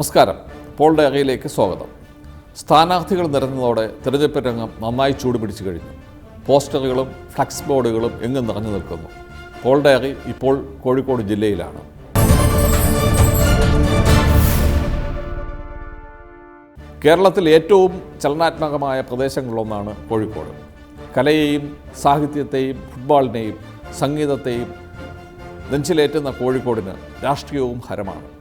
നമസ്കാരം. പോൾ ഡയറിയിലേക്ക് സ്വാഗതം. സ്ഥാനാർത്ഥികൾ നിറഞ്ഞതോടെ തെരഞ്ഞെടുപ്പ് രംഗം നന്നായി ചൂടുപിടിച്ചു കഴിഞ്ഞു. പോസ്റ്ററുകളും ഫ്ലക്സ് ബോർഡുകളും എങ്ങും നിറഞ്ഞു നിൽക്കുന്നു. പോൾ ഡയറി ഇപ്പോൾ കോഴിക്കോട് ജില്ലയിലാണ്. കേരളത്തിൽ ഏറ്റവും ചലനാത്മകമായ പ്രദേശങ്ങളിലൊന്നാണ് കോഴിക്കോട്. കലയെയും സാഹിത്യത്തെയും ഫുട്ബോളിനെയും സംഗീതത്തെയും നെഞ്ചിലേറ്റുന്ന കോഴിക്കോടിന് രാഷ്ട്രീയവും ഹരമാണ്.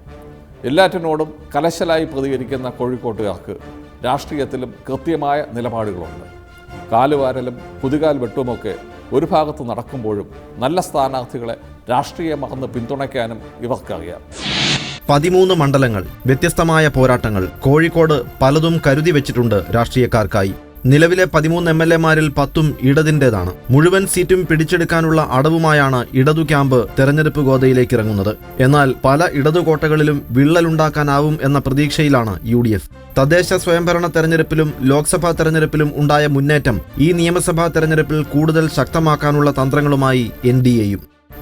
എല്ലാറ്റിനോടും കലശലായി പ്രതികരിക്കുന്ന കോഴിക്കോട്ടുകാർക്ക് രാഷ്ട്രീയത്തിലും കൃത്യമായ നിലപാടുകളുണ്ട്. കാലുവാരലും പുതുകാൽ വെട്ടുമൊക്കെ ഒരു ഭാഗത്ത് നടക്കുമ്പോഴും നല്ല സ്ഥാനാർത്ഥികളെ രാഷ്ട്രീയം മറന്ന് പിന്തുണയ്ക്കാനും ഇവർക്കറിയാം. പതിമൂന്ന് മണ്ഡലങ്ങൾ വ്യത്യസ്തമായ പോരാട്ടങ്ങൾ കോഴിക്കോട് പലതും കരുതി വെച്ചിട്ടുണ്ട് രാഷ്ട്രീയക്കാർക്കായി. നിലവിലെ പതിമൂന്ന് എം എൽ എമാരിൽ പത്തും ഇടതിന്റേതാണ്. മുഴുവൻ സീറ്റും പിടിച്ചെടുക്കാനുള്ള അടവുമായാണ് ഇടതു ക്യാമ്പ് തെരഞ്ഞെടുപ്പ് ഗോതയിലേക്ക് ഇറങ്ങുന്നത് എന്നാൽ പല ഇടതു കോട്ടകളിലും വിള്ളലുണ്ടാക്കാനാവും എന്ന പ്രതീക്ഷയിലാണ് യു തദ്ദേശ സ്വയംഭരണ തെരഞ്ഞെടുപ്പിലും ലോക്സഭാ തെരഞ്ഞെടുപ്പിലും ഉണ്ടായ മുന്നേറ്റം ഈ നിയമസഭാ തെരഞ്ഞെടുപ്പിൽ കൂടുതൽ ശക്തമാക്കാനുള്ള തന്ത്രങ്ങളുമായി എൻ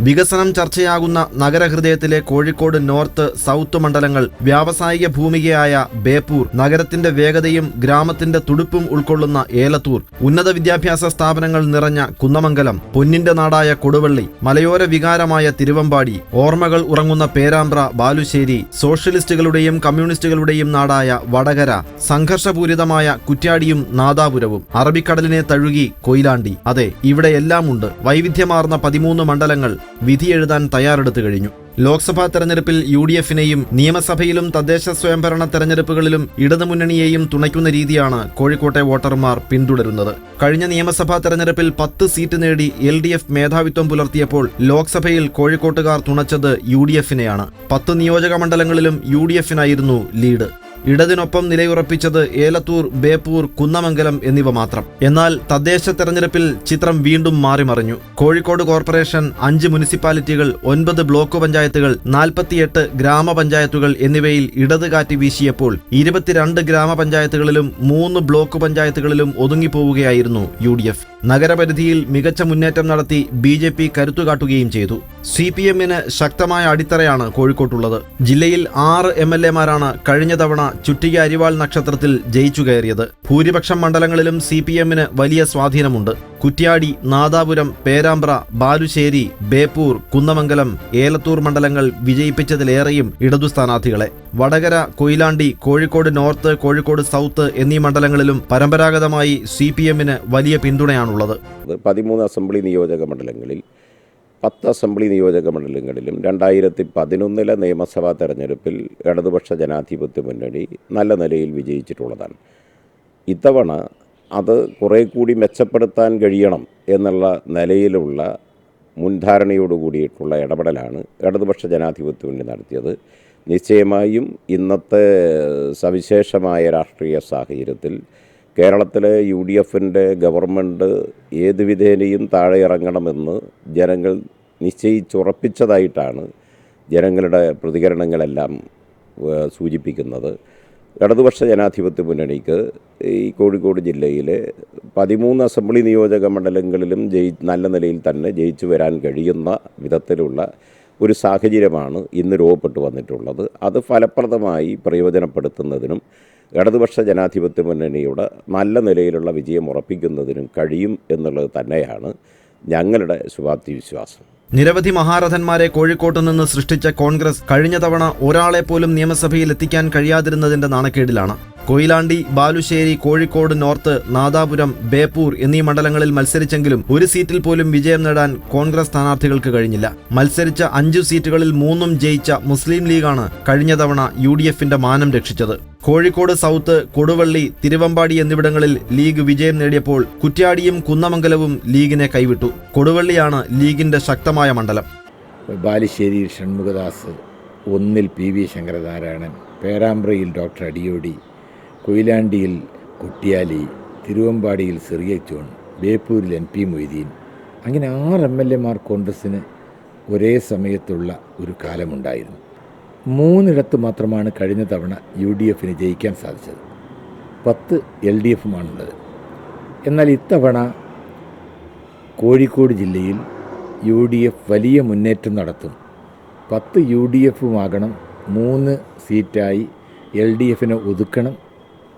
വികസനം ചർച്ചയാകുന്ന നഗരഹൃദയത്തിലെ കോഴിക്കോട് നോർത്ത് സൗത്ത് മണ്ഡലങ്ങൾ വ്യാവസായിക ഭൂമികയായ ബേപ്പൂർ നഗരത്തിന്റെ വേഗതയും ഗ്രാമത്തിന്റെ തുടുപ്പും ഉൾക്കൊള്ളുന്ന ഏലത്തൂർ ഉന്നത വിദ്യാഭ്യാസ സ്ഥാപനങ്ങൾ നിറഞ്ഞ കുന്നമംഗലം പൊന്നിന്റെ നാടായ കൊടുവള്ളി മലയോര വികാരമായ തിരുവമ്പാടി ഓർമ്മകൾ ഉറങ്ങുന്ന പേരാമ്പ്ര ബാലുശ്ശേരി സോഷ്യലിസ്റ്റുകളുടെയും കമ്മ്യൂണിസ്റ്റുകളുടെയും നാടായ വടകര സംഘർഷപൂരിതമായ കുറ്റ്യാടിയും നാദാപുരവും അറബിക്കടലിനെ തഴുകി കൊയിലാണ്ടി. അതെ ഇവിടെയെല്ലാമുണ്ട് വൈവിധ്യമാർന്ന പതിമൂന്ന് മണ്ഡലങ്ങൾ വിധിയെഴുതാൻ തയ്യാറെടുത്തു കഴിഞ്ഞു. ലോക്സഭാ തെരഞ്ഞെടുപ്പിൽ യു ഡി എഫിനെയും നിയമസഭയിലും തദ്ദേശ സ്വയംഭരണ തെരഞ്ഞെടുപ്പുകളിലും ഇടതുമുന്നണിയെയും തുണയ്ക്കുന്ന രീതിയാണ് കോഴിക്കോട്ടെ വോട്ടർമാർ പിന്തുടരുന്നത്. കഴിഞ്ഞ നിയമസഭാ തെരഞ്ഞെടുപ്പിൽ പത്ത് സീറ്റ് നേടി എൽ ഡി എഫ് മേധാവിത്വം പുലർത്തിയപ്പോൾ ലോക്സഭയിൽ കോഴിക്കോട്ടുകാർ തുണച്ചത് യു ഡി എഫിനെയാണ് പത്ത് നിയോജക മണ്ഡലങ്ങളിലും യു ഡി എഫിനായിരുന്നു ലീഡ്. ഇടതിനൊപ്പം നിലയുറപ്പിച്ചത് ഏലത്തൂർ ബേപ്പൂർ കുന്നമംഗലം എന്നിവ മാത്രം. എന്നാൽ തദ്ദേശ തെരഞ്ഞെടുപ്പിൽ ചിത്രം വീണ്ടും മാറിമറിഞ്ഞു. കോഴിക്കോട് കോർപ്പറേഷൻ അഞ്ച് മുനിസിപ്പാലിറ്റികൾ ഒൻപത് ബ്ലോക്ക് പഞ്ചായത്തുകൾ നാൽപ്പത്തിയെട്ട് ഗ്രാമപഞ്ചായത്തുകൾ എന്നിവയിൽ ഇടത് കാറ്റ് വീശിയപ്പോൾ ഇരുപത്തിരണ്ട് ഗ്രാമപഞ്ചായത്തുകളിലും മൂന്ന് ബ്ലോക്ക് പഞ്ചായത്തുകളിലും ഒതുങ്ങിപ്പോവുകയായിരുന്നു യു ഡി എഫ്. നഗരപരിധിയിൽ മികച്ച മുന്നേറ്റം നടത്തി ബി ജെ പി കരുത്തുകാട്ടുകയും ചെയ്തു. സി പി എമ്മിന് ശക്തമായ അടിത്തറയാണ് കോഴിക്കോട്ടുള്ളത്. ജില്ലയിൽ ആറ് എം എൽ എമാരാണ് കഴിഞ്ഞ തവണ ചുറ്റിക അരിവാൾ നക്ഷത്രത്തിൽ ജയിച്ചു കയറിയത്. ഭൂരിപക്ഷം മണ്ഡലങ്ങളിലും സി പി എമ്മിന് വലിയ സ്വാധീനമുണ്ട്. കുറ്റ്യാടി നാദാപുരം പേരാമ്പ്ര ബാലുശ്ശേരി ബേപ്പൂർ കുന്നമംഗലം ഏലത്തൂർ മണ്ഡലങ്ങൾ വിജയിപ്പിച്ചതിലേറെയും ഇടതു സ്ഥാനാർത്ഥികളെ. വടകര കൊയിലാണ്ടി കോഴിക്കോട് നോർത്ത് കോഴിക്കോട് സൗത്ത് എന്നീ മണ്ഡലങ്ങളിലും പരമ്പരാഗതമായി സി പി എമ്മിന് വലിയ പിന്തുണയാണുള്ളത്. പതിമൂന്ന് അസംബ്ലി നിയോജക മണ്ഡലങ്ങളിൽ പത്ത് അസംബ്ലി നിയോജക മണ്ഡലങ്ങളിലും രണ്ടായിരത്തി പതിനൊന്നിലെ നിയമസഭാ തെരഞ്ഞെടുപ്പിൽ ഇടതുപക്ഷ ജനാധിപത്യ മുന്നണി നല്ല നിലയിൽ വിജയിച്ചിട്ടുള്ളതാണ്. ഇത്തവണ അത് കുറേ കൂടി മെച്ചപ്പെടുത്താൻ കഴിയണം എന്നുള്ള നിലയിലുള്ള മുൻധാരണയോട് കൂടിയിട്ടുള്ള ഇടപെടലാണ് ഇടതുപക്ഷ ജനാധിപത്യ മുന്നണി നടത്തിയത്. നിശ്ചയമായും ഇന്നത്തെ സവിശേഷമായ രാഷ്ട്രീയ സാഹചര്യത്തിൽ കേരളത്തിലെ യു ഡി എഫിന്റെ ഗവൺമെന്റ് ഏത് വിധേനയും താഴെ ഇറങ്ങണമെന്ന് ജനങ്ങൾ നിശ്ചയിച്ചുറപ്പിച്ചതായിട്ടാണ് ജനങ്ങളുടെ പ്രതികരണങ്ങളെല്ലാം സൂചിപ്പിക്കുന്നത്. ഇടതുപക്ഷ ജനാധിപത്യ മുന്നണിക്ക് ഈ കോഴിക്കോട് ജില്ലയിലെ പതിമൂന്ന് അസംബ്ലി നിയോജക മണ്ഡലങ്ങളിലും ജയി നല്ല നിലയിൽ തന്നെ ജയിച്ചു വരാൻ കഴിയുന്ന വിധത്തിലുള്ള ഒരു സാഹചര്യമാണ് ഇന്ന് രൂപപ്പെട്ടു വന്നിട്ടുള്ളത്. അത് ഫലപ്രദമായി പ്രയോജനപ്പെടുത്തുന്നതിനും ഇടതുപക്ഷ ജനാധിപത്യ മുന്നണിയുടെ നല്ല നിലയിലുള്ള വിജയം ഉറപ്പിക്കുന്നതിനും കഴിയും എന്നുള്ളത് തന്നെയാണ് ഞങ്ങളുടെ ശുഭാപ്തി വിശ്വാസം. നിരവധി മഹാരഥന്മാരെ കോഴിക്കോട്ട് നിന്ന് സൃഷ്ടിച്ച കോൺഗ്രസ് കഴിഞ്ഞ തവണ ഒരാളെ പോലും നിയമസഭയിൽ എത്തിക്കാൻ കഴിയാതിരുന്നതിന്റെ നാണക്കേടിലാണ്. കൊയിലാണ്ടി ബാലുശ്ശേരി കോഴിക്കോട് നോർത്ത് നാദാപുരം ബേപ്പൂർ എന്നീ മണ്ഡലങ്ങളിൽ മത്സരിച്ചെങ്കിലും ഒരു സീറ്റിൽ പോലും വിജയം നേടാൻ കോൺഗ്രസ് സ്ഥാനാർത്ഥികൾക്ക് കഴിഞ്ഞില്ല. മത്സരിച്ച അഞ്ചു സീറ്റുകളിൽ മൂന്നും ജയിച്ച മുസ്ലിം ലീഗാണ് കഴിഞ്ഞ തവണ യു മാനം രക്ഷിച്ചത്. കോഴിക്കോട് സൗത്ത് കൊടുവള്ളി തിരുവമ്പാടി എന്നിവിടങ്ങളിൽ ലീഗ് വിജയം നേടിയപ്പോൾ കുറ്റ്യാടിയും കുന്നമംഗലവും ലീഗിനെ കൈവിട്ടു. കൊടുവള്ളിയാണ് ലീഗിന്റെ ശക്തമായ മണ്ഡലം. ബാലുശ്ശേരിയിൽ ഷൺമുഖദാസ് ഒന്നിൽ പി വി ശങ്കരനാരായണൻ പേരാമ്പ്രയിൽ ഡോക്ടർ അടിയോടി കൊയിലാണ്ടിയിൽ കുട്ടിയാലി തിരുവമ്പാടിയിൽ സിറിയ ജോൺ ബേപ്പൂരിൽ എൻ പി മൊയ്തീൻ. അങ്ങനെ ആറ് എം എൽ എമാർ കോൺഗ്രസ്സിന് ഒരേ സമയത്തുള്ള ഒരു കാലമുണ്ടായിരുന്നു. മൂന്നിടത്ത് മാത്രമാണ് കഴിഞ്ഞ തവണ യു ഡി എഫിന് ജയിക്കാൻ സാധിച്ചത്. പത്ത് എൽ ഡി എഫുമാണുള്ളത്. എന്നാൽ ഇത്തവണ കോഴിക്കോട് ജില്ലയിൽ യു ഡി എഫ് വലിയ മുന്നേറ്റം നടത്തും. പത്ത് യു ഡി എഫുമാകണം മൂന്ന് സീറ്റായി എൽ ഡി എഫിനെ ഒതുക്കണം.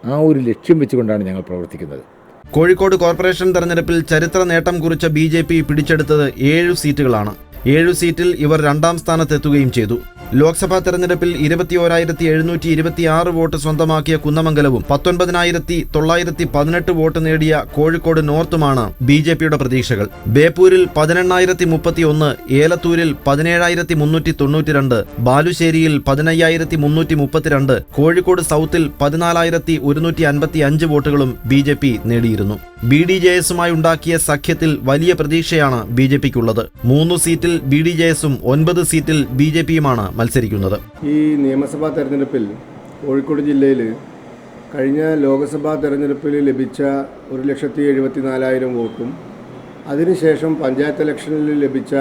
ആ ഒരു ലക്ഷ്യം വെച്ചുകൊണ്ടാണ് ഞങ്ങൾ പ്രവർത്തിക്കുന്നത്. കോഴിക്കോട് കോർപ്പറേഷൻ തെരഞ്ഞെടുപ്പിൽ ചരിത്ര നേട്ടം കുറിച്ച ബി ജെ പി പിടിച്ചെടുത്തത് ഏഴു സീറ്റുകളാണ്. ഏഴു സീറ്റിൽ ഇവർ രണ്ടാം സ്ഥാനത്തെത്തുകയും ചെയ്തു. ലോക്സഭാ തെരഞ്ഞെടുപ്പിൽ ഇരുപത്തിയോരായിരത്തി എഴുന്നൂറ്റി ഇരുപത്തിയാറ് വോട്ട് സ്വന്തമാക്കിയ കുന്നമംഗലവും പത്തൊൻപതിനായിരത്തി തൊള്ളായിരത്തി പതിനെട്ട് വോട്ട് നേടിയ കോഴിക്കോട് നോർത്തുമാണ് ബി ജെ പിയുടെ പ്രതീക്ഷകൾ. ബേപ്പൂരിൽ പതിനെണ്ണായിരത്തി മുപ്പത്തി ഒന്ന് ഏലത്തൂരിൽ പതിനേഴായിരത്തി മുന്നൂറ്റി തൊണ്ണൂറ്റി രണ്ട് ബാലുശ്ശേരിയിൽ പതിനയ്യായിരത്തി മുന്നൂറ്റി മുപ്പത്തിരണ്ട് കോഴിക്കോട് സൗത്തിൽ പതിനാലായിരത്തി ഒരുന്നൂറ്റി അൻപത്തി അഞ്ച് വോട്ടുകളും ബി ജെ പി നേടിയിരുന്നു. ബി ഡി ജെ എസുമായി ഉണ്ടാക്കിയ സഖ്യത്തിൽ വലിയ പ്രതീക്ഷയാണ് ബി ജെ പിക്കുള്ളത്. മൂന്ന് സീറ്റിൽ ബി ഡി ജെ എസും ഒൻപത് സീറ്റിൽ ബി ജെ പിയുമാണ് മത്സരിക്കുന്നത്. ഈ നിയമസഭാ തെരഞ്ഞെടുപ്പിൽ കോഴിക്കോട് ജില്ലയിൽ കഴിഞ്ഞ ലോക്സഭാ തെരഞ്ഞെടുപ്പിൽ ലഭിച്ച ഒരു ലക്ഷത്തി എഴുപത്തി നാലായിരം വോട്ടും അതിനുശേഷം പഞ്ചായത്ത് ഇലക്ഷനിൽ ലഭിച്ച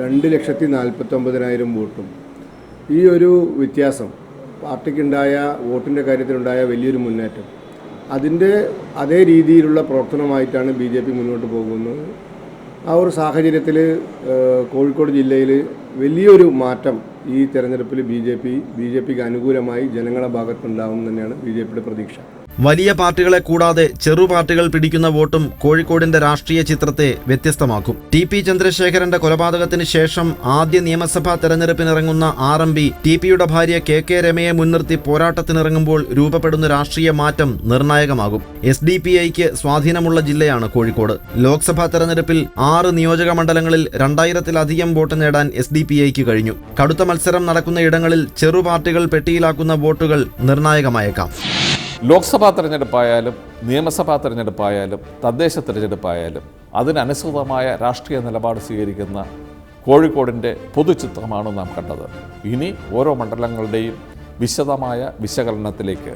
രണ്ട് ലക്ഷത്തി നാൽപ്പത്തൊമ്പതിനായിരം വോട്ടും. ഈ ഒരു വ്യത്യാസം പാർട്ടിക്കുണ്ടായ വോട്ടിന്റെ കാര്യത്തിലുണ്ടായ വലിയൊരു മുന്നേറ്റം. അതിന്റെ അതേ രീതിയിലുള്ള പ്രവർത്തനമായിട്ടാണ് ബി ജെ പി മുന്നോട്ട് പോകുന്നത് ആ ഒരു സാഹചര്യത്തിൽ കോഴിക്കോട് ജില്ലയിൽ വലിയൊരു മാറ്റം ഈ തെരഞ്ഞെടുപ്പിൽ B J P B J പിക്ക് അനുകൂലമായി ജനങ്ങളുടെ ഭാഗത്തുണ്ടാവും തന്നെയാണ് ബി ജെ പിയുടെ പ്രതീക്ഷ. വലിയ പാർട്ടികളെ കൂടാതെ ചെറു പാർട്ടികൾ പിടിക്കുന്ന വോട്ടും കോഴിക്കോടിന്റെ രാഷ്ട്രീയ ചിത്രത്തെ വ്യത്യസ്തമാക്കും. ടി പി ചന്ദ്രശേഖരന്റെ കൊലപാതകത്തിന് ശേഷം ആദ്യ നിയമസഭാ തെരഞ്ഞെടുപ്പിനിറങ്ങുന്ന ആർ എം പി ടി പിയുടെ ഭാര്യ കെ കെ രമയെ മുൻനിർത്തി പോരാട്ടത്തിനിറങ്ങുമ്പോൾ രൂപപ്പെടുന്ന രാഷ്ട്രീയ മാറ്റം നിർണായകമാകും. എസ് ഡി പി ഐക്ക് സ്വാധീനമുള്ള ജില്ലയാണ് കോഴിക്കോട്. ലോക്സഭാ തെരഞ്ഞെടുപ്പിൽ ആറ് നിയോജക മണ്ഡലങ്ങളിൽ രണ്ടായിരത്തിലധികം വോട്ട് നേടാൻ എസ് ഡി പി ഐക്ക് കഴിഞ്ഞു. കടുത്ത മത്സരം നടക്കുന്ന ഇടങ്ങളിൽ ചെറു പാർട്ടികൾ പെട്ടിയിലാക്കുന്ന വോട്ടുകൾ നിർണായകമായേക്കാം. ലോക്സഭാ തെരഞ്ഞെടുപ്പായാലും നിയമസഭാ തെരഞ്ഞെടുപ്പായാലും തദ്ദേശ തെരഞ്ഞെടുപ്പായാലും അതിനനുസൃതമായ രാഷ്ട്രീയ നിലപാട് സ്വീകരിക്കുന്ന കോഴിക്കോടിന്റെ പൊതുചിത്രമാണ് നാം കണ്ടത്. ഇനി ഓരോ മണ്ഡലങ്ങളുടെയും വിശദമായ വിശകലനത്തിലേക്ക്